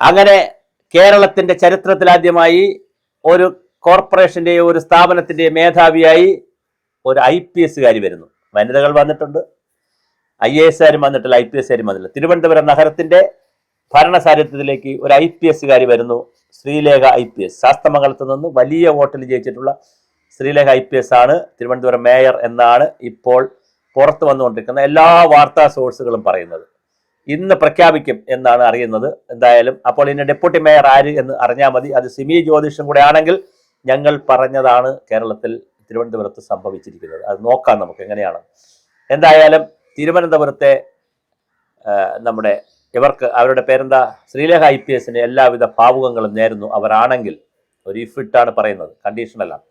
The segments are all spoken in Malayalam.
അങ്ങനെ കേരളത്തിന്റെ ചരിത്രത്തിലാദ്യമായി ഒരു കോർപ്പറേഷന്റെയോ ഒരു സ്ഥാപനത്തിന്റെയോ മേധാവിയായി ഒരു ഐ പി എസ്സുകാരി വരുന്നു. വനിതകൾ വന്നിട്ടുണ്ട്. ഐ എ എസ്സുകാരും വന്നിട്ടില്ല ഐ പി എസ്സുകാരും വന്നിട്ടില്ല. തിരുവനന്തപുരം നഗരത്തിന്റെ ഭരണസാരഥ്യത്തിലേക്ക് ഒരു ഐ പി എസ്സുകാരി വരുന്നു ശ്രീലേഖ ഐ പി എസ്. ശാസ്തമംഗലത്ത് നിന്ന് വലിയ വോട്ടിൽ ജയിച്ചിട്ടുള്ള ശ്രീലേഖ ഐ പി എസ് ആണ് തിരുവനന്തപുരം മേയർ എന്നാണ് ഇപ്പോൾ പുറത്തു വന്നുകൊണ്ടിരിക്കുന്ന എല്ലാ വാർത്താ സോഴ്സുകളും പറയുന്നത്. ഇന്ന് പ്രഖ്യാപിക്കും എന്നാണ് അറിയുന്നത്. എന്തായാലും അപ്പോൾ ഇതിന്റെ ഡെപ്യൂട്ടി മേയർ ആര് എന്ന് അറിഞ്ഞാൽ മതി. അത് സിമി ജ്യോതിഷും കൂടെ ആണെങ്കിൽ ഞങ്ങൾ പറഞ്ഞതാണ് കേരളത്തിൽ തിരുവനന്തപുരത്ത് സംഭവിച്ചിരിക്കുന്നത്. അത് നോക്കാം നമുക്ക് എങ്ങനെയാണ്. എന്തായാലും തിരുവനന്തപുരത്തെ നമ്മുടെ ഇവർക്ക് അവരുടെ പേരെന്താ? ശ്രീലേഖ ഐ പി എസിന് എല്ലാവിധ ഭാവുകങ്ങളും നേരുന്നു. അവരാണെങ്കിൽ ഒരു ഇഫിട്ടാണ് പറയുന്നത്. കണ്ടീഷണലാണ്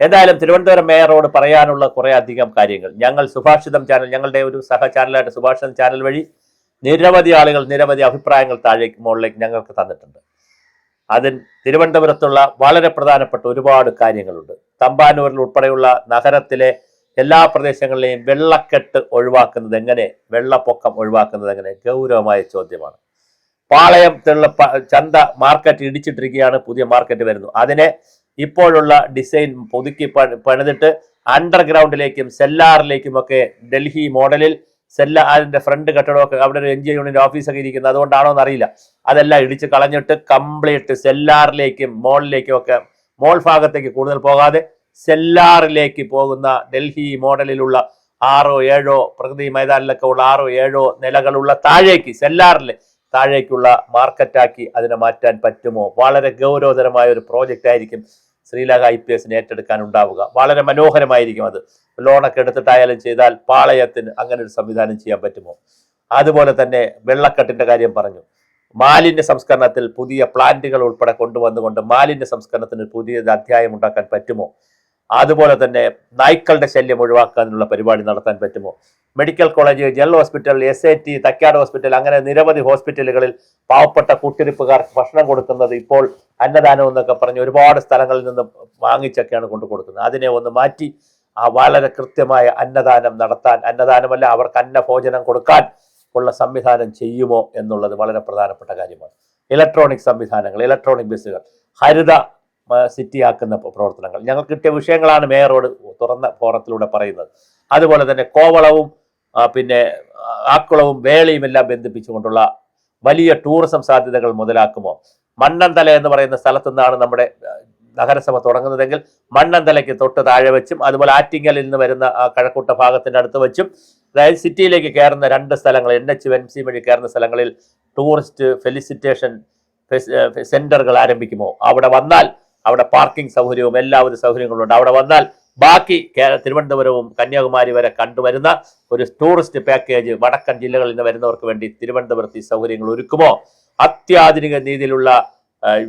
എന്തായാലും തിരുവനന്തപുരം മേയറോട് പറയാനുള്ള കുറേ അധികം കാര്യങ്ങൾ. ഞങ്ങൾ സുഭാഷിതം ചാനൽ ഞങ്ങളുടെ ഒരു സഹ ചാനലായിട്ട് സുഭാഷിതം ചാനൽ വഴി നിരവധി ആളുകൾ നിരവധി അഭിപ്രായങ്ങൾ താഴേക്ക് മുകളിലേക്ക് ഞങ്ങൾക്ക് തന്നിട്ടുണ്ട്. അതിൽ തിരുവനന്തപുരത്തുള്ള വളരെ പ്രധാനപ്പെട്ട ഒരുപാട് കാര്യങ്ങളുണ്ട്. തമ്പാനൂരിൽ ഉൾപ്പെടെയുള്ള നഗരത്തിലെ എല്ലാ പ്രദേശങ്ങളിലെയും വെള്ളക്കെട്ട് ഒഴിവാക്കുന്നത് എങ്ങനെ? വെള്ളപ്പൊക്കം ഒഴിവാക്കുന്നത് എങ്ങനെ? ഗൗരവമായ ചോദ്യമാണ്. പാളയത്തുള്ള പ- ചന്ത മാർക്കറ്റ് ഇടിച്ചിട്ടിരിക്കുകയാണ് പുതിയ മാർക്കറ്റ് വരുന്നു. അതിനെ ഇപ്പോഴുള്ള ഡിസൈൻ പുതുക്കി പണിതിട്ട് അണ്ടർഗ്രൗണ്ടിലേക്കും സെല്ലാറിലേക്കും ഒക്കെ ഡൽഹി മോഡലിൽ സെല്ല അതിന്റെ ഫ്രണ്ട് കെട്ടിടമൊക്കെ അവിടെ ഒരു എൻ ജി യൂണിയന്റെ ഓഫീസൊക്കെ ഇരിക്കുന്നത് അതുകൊണ്ടാണോ എന്നറിയില്ല. അതെല്ലാം ഇടിച്ച് കളഞ്ഞിട്ട് കംപ്ലീറ്റ് സെല്ലാറിലേക്കും മോളിലേക്കും ഒക്കെ മോൾ ഭാഗത്തേക്ക് കൂടുതൽ പോകാതെ സെല്ലാറിലേക്ക് പോകുന്ന ഡൽഹി മോഡലിലുള്ള ആറോ ഏഴോ പ്രകൃതി മൈതാനിലൊക്കെ ഉള്ള ആറോ ഏഴോ നിലകളുള്ള താഴേക്ക് സെല്ലാറിൽ താഴേക്കുള്ള മാർക്കറ്റാക്കി അതിനെ മാറ്റാൻ പറ്റുമോ? വളരെ ഗൗരവതരമായ ഒരു പ്രോജക്റ്റ് ആയിരിക്കും ശ്രീലങ്ക ഐ പി എസിന് ഏറ്റെടുക്കാൻ ഉണ്ടാവുക വളരെ മനോഹരമായിരിക്കും അത്. ലോണൊക്കെ എടുത്തിട്ടായാലും ചെയ്താൽ പാളയത്തിന് അങ്ങനെ ഒരു സംവിധാനം ചെയ്യാൻ പറ്റുമോ? അതുപോലെ തന്നെ വെള്ളക്കെട്ടിന്റെ കാര്യം പറഞ്ഞു. മാലിന്യ സംസ്കരണത്തിൽ പുതിയ പ്ലാന്റുകൾ ഉൾപ്പെടെ കൊണ്ടുവന്നുകൊണ്ട് മാലിന്യ സംസ്കരണത്തിന് പുതിയ അധ്യായം ഉണ്ടാക്കാൻ പറ്റുമോ? അതുപോലെ തന്നെ നായ്ക്കളുടെ ശല്യം ഒഴിവാക്കാനുള്ള പരിപാടി നടത്താൻ പറ്റുമോ? Medical college general hospital S I T തക്കാട് hospital അങ്ങനെ നിരവധി ഹോസ്പിറ്റലുകളിൽ പാവപ്പെട്ട കുട്ടിരിപ്പുകാർക്ക് ഭക്ഷണം കൊടുക്കുന്നത് ഇപ്പോൾ അന്നദാനം എന്നൊക്കെ പറഞ്ഞ് ഒരുപാട് സ്ഥലങ്ങളിൽ നിന്ന് വാങ്ങിച്ചൊക്കെയാണ് കൊണ്ടു കൊടുക്കുന്നത്. അതിനെ ഒന്ന് മാറ്റി ആ വളരെ കൃത്യമായ അന്നദാനം നടത്താൻ അന്നദാനമല്ല അവർക്ക് അന്നഭോജനം കൊടുക്കാൻ ഉള്ള സംവിധാനം ചെയ്യുമോ എന്നുള്ളത് വളരെ പ്രധാനപ്പെട്ട കാര്യമാണ്. ഇലക്ട്രോണിക് സംവിധാനങ്ങൾ ഇലക്ട്രോണിക് ബസ്സുകൾ ഹരിത സിറ്റി ആക്കുന്ന പ്രവർത്തനങ്ങൾ. ഞങ്ങൾ കിട്ടിയ വിഷയങ്ങളാണ് മേയറോട് തുറന്ന ഫോറത്തിലൂടെ പറയുന്നത്. അതുപോലെ തന്നെ കോവളവും പിന്നെ ആക്കുളവും വേളയും എല്ലാം ബന്ധിപ്പിച്ചുകൊണ്ടുള്ള വലിയ ടൂറിസം സാധ്യതകൾ മുതലാക്കുമോ? മണ്ണന്തല എന്ന് പറയുന്ന സ്ഥലത്തു നിന്നാണ് നമ്മുടെ നഗരസഭ തുടങ്ങുന്നതെങ്കിൽ മണ്ണന്തലയ്ക്ക് തൊട്ട് താഴെ വെച്ചും അതുപോലെ ആറ്റിങ്ങലിൽ നിന്ന് വരുന്ന കഴക്കൂട്ട ഭാഗത്തിന്റെ അടുത്ത് വെച്ചും അതായത് സിറ്റിയിലേക്ക് കയറുന്ന രണ്ട് സ്ഥലങ്ങൾ എൻ എച്ച് എൻ സി വഴി കയറുന്ന സ്ഥലങ്ങളിൽ ടൂറിസ്റ്റ് ഫെലിസിറ്റേഷൻ സെന്ററുകൾ ആരംഭിക്കുമോ? അവിടെ വന്നാൽ അവിടെ പാർക്കിംഗ് സൗകര്യവും എല്ലാവിധ സൗകര്യങ്ങളും ഉണ്ട് അവിടെ വന്നാൽ ബാക്കി തിരുവനന്തപുരവും കന്യാകുമാരി വരെ കണ്ടുവരുന്ന ഒരു ടൂറിസ്റ്റ് പാക്കേജ് വടക്കൻ ജില്ലകളിൽ നിന്ന് വരുന്നവർക്ക് വേണ്ടി തിരുവനന്തപുരത്ത് ഈ സൗകര്യങ്ങൾ ഒരുക്കുമോ? അത്യാധുനിക രീതിയിലുള്ള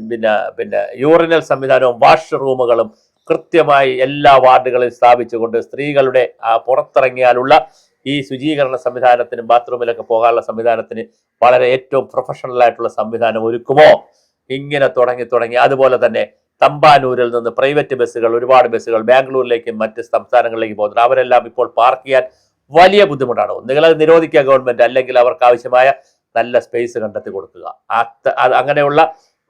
പിന്നെ പിന്നെ യൂറിനൽ സംവിധാനവും വാഷ്റൂമുകളും കൃത്യമായി എല്ലാ വാർഡുകളിൽ സ്ഥാപിച്ചുകൊണ്ട് സ്ത്രീകളുടെ പുറത്തിറങ്ങിയാലുള്ള ഈ ശുചീകരണ സംവിധാനത്തിന് ബാത്റൂമിലൊക്കെ പോകാനുള്ള സംവിധാനത്തിന് വളരെ ഏറ്റവും പ്രൊഫഷണൽ ആയിട്ടുള്ള സംവിധാനം ഒരുക്കുമോ? ഇങ്ങനെ തുടങ്ങി തുടങ്ങി. അതുപോലെ തന്നെ തമ്പാനൂരിൽ നിന്ന് പ്രൈവറ്റ് ബസ്സുകൾ ഒരുപാട് ബസ്സുകൾ ബാംഗ്ലൂരിലേക്കും മറ്റ് സംസ്ഥാനങ്ങളിലേക്കും പോകുന്നത് അവരെല്ലാം ഇപ്പോൾ പാർക്ക് ചെയ്യാൻ വലിയ ബുദ്ധിമുട്ടാണ്. ഒന്നുകിൽ അത് നിരോധിക്കുക ഗവൺമെന്റ് അല്ലെങ്കിൽ അവർക്ക് ആവശ്യമായ നല്ല സ്പേസ് കണ്ടെത്തി കൊടുക്കുക. അങ്ങനെയുള്ള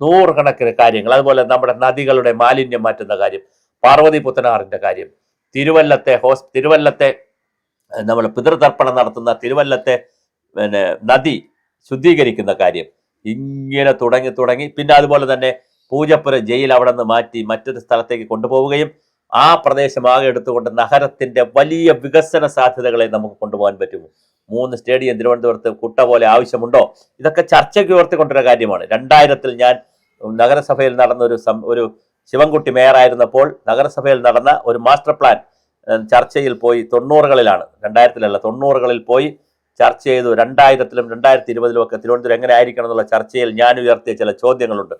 നൂറുകണക്കിന് കാര്യങ്ങൾ. അതുപോലെ നമ്മുടെ നദികളുടെ മാലിന്യം മാറ്റുന്ന കാര്യം പാർവതി പുത്തനാറിന്റെ കാര്യം തിരുവല്ലത്തെ ഹോസ് തിരുവല്ലത്തെ നമ്മൾ പിതൃതർപ്പണം നടത്തുന്ന തിരുവല്ലത്തെ പിന്നെ നദി ശുദ്ധീകരിക്കുന്ന കാര്യം ഇങ്ങനെ തുടങ്ങി തുടങ്ങി. പിന്നെ അതുപോലെ തന്നെ പൂജപ്പുര ജയിൽ അവിടെ നിന്ന് മാറ്റി മറ്റൊരു സ്ഥലത്തേക്ക് കൊണ്ടുപോവുകയും ആ പ്രദേശമാകെ എടുത്തുകൊണ്ട് നഗരത്തിന്റെ വലിയ വികസന സാധ്യതകളെ നമുക്ക് കൊണ്ടുപോകാൻ പറ്റുമോ മൂന്ന് സ്റ്റേഡിയം തിരുവനന്തപുരത്ത് കുട്ട പോലെ ആവശ്യമുണ്ടോ? ഇതൊക്കെ ചർച്ചയ്ക്ക് ഉയർത്തിക്കൊണ്ടൊരു കാര്യമാണ്. രണ്ടായിരത്തിൽ ഞാൻ നഗരസഭയിൽ നടന്ന ഒരു ഒരു ശിവൻകുട്ടി മേയറായിരുന്നപ്പോൾ നഗരസഭയിൽ നടന്ന ഒരു മാസ്റ്റർ പ്ലാൻ ചർച്ചയിൽ പോയി തൊണ്ണൂറുകളിലാണ്. രണ്ടായിരത്തിലല്ല തൊണ്ണൂറുകളിൽ പോയി ചർച്ച ചെയ്തു. രണ്ടായിരത്തിലും രണ്ടായിരത്തി ഇരുപതിലും ഒക്കെ തിരുവനന്തപുരം എങ്ങനെ ആയിരിക്കണം എന്നുള്ള ചർച്ചയിൽ ഞാൻ ഉയർത്തിയ ചില ചോദ്യങ്ങളുണ്ട്.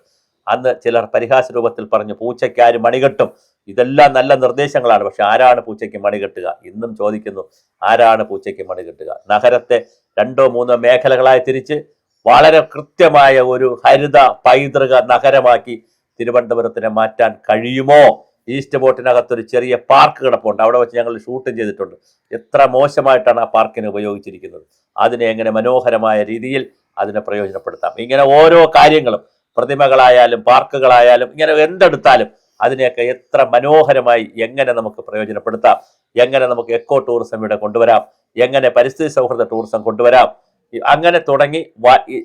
അന്ന് ചിലർ പരിഹാസ രൂപത്തിൽ പറഞ്ഞു പൂച്ചയ്ക്ക് ആര് മണികെട്ടും ഇതെല്ലാം നല്ല നിർദ്ദേശങ്ങളാണ്. പക്ഷെ ആരാണ് പൂച്ചയ്ക്ക് മണികെട്ടുക ഇന്നും ചോദിക്കുന്നു ആരാണ് പൂച്ചയ്ക്ക് മണികെട്ടുക നഗരത്തെ രണ്ടോ മൂന്നോ മേഖലകളായി തിരിച്ച് വളരെ കൃത്യമായ ഒരു ഹരിത പൈതൃക നഗരമാക്കി തിരുവനന്തപുരത്തിനെ മാറ്റാൻ കഴിയുമോ? ഈസ്റ്റ് ബോട്ടിനകത്തൊരു ചെറിയ പാർക്ക് കിടപ്പുണ്ട്. അവിടെ വെച്ച് ഞങ്ങൾ ഷൂട്ടും ചെയ്തിട്ടുണ്ട്. എത്ര മോശമായിട്ടാണ് ആ പാർക്കിനെ ഉപയോഗിച്ചിരിക്കുന്നത്? അതിനെ എങ്ങനെ മനോഹരമായ രീതിയിൽ അതിനെ പ്രയോജനപ്പെടുത്താം? ഇങ്ങനെ ഓരോ കാര്യങ്ങളും പ്രതിമകളായാലും പാർക്കുകളായാലും ഇങ്ങനെ എന്തെടുത്താലും അതിനെയൊക്കെ എത്ര മനോഹരമായി എങ്ങനെ നമുക്ക് പ്രയോജനപ്പെടുത്താം? എങ്ങനെ നമുക്ക് എക്കോ ടൂറിസം ഇവിടെ കൊണ്ടുവരാം? എങ്ങനെ പരിസ്ഥിതി സൗഹൃദ ടൂറിസം കൊണ്ടുവരാം? അങ്ങനെ തുടങ്ങി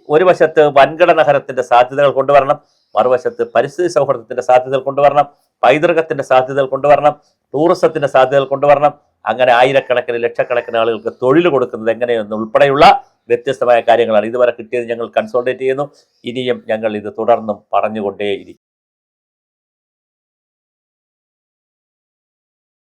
ഒരു വശത്ത് വൻകിട നഗരത്തിന്റെ സാധ്യതകൾ കൊണ്ടുവരണം മറുവശത്ത് പരിസ്ഥിതി സൗഹൃദത്തിന്റെ സാധ്യതകൾ കൊണ്ടുവരണം പൈതൃകത്തിന്റെ സാധ്യതകൾ കൊണ്ടുവരണം ടൂറിസത്തിന്റെ സാധ്യതകൾ കൊണ്ടുവരണം അങ്ങനെ ആയിരക്കണക്കിന് ലക്ഷക്കണക്കിന് ആളുകൾക്ക് തൊഴിൽ കൊടുക്കുന്നത് എങ്ങനെയെന്ന് ഉൾപ്പെടെയുള്ള വ്യത്യസ്തമായ കാര്യങ്ങളാണ്. ഇതുവരെ കിട്ടിയത് ഞങ്ങൾ കൺസോൾട്ടേറ്റ് ചെയ്യുന്നു. ഇനിയും ഞങ്ങൾ ഇത് തുടർന്നും പറഞ്ഞുകൊണ്ടേയിരിക്കും.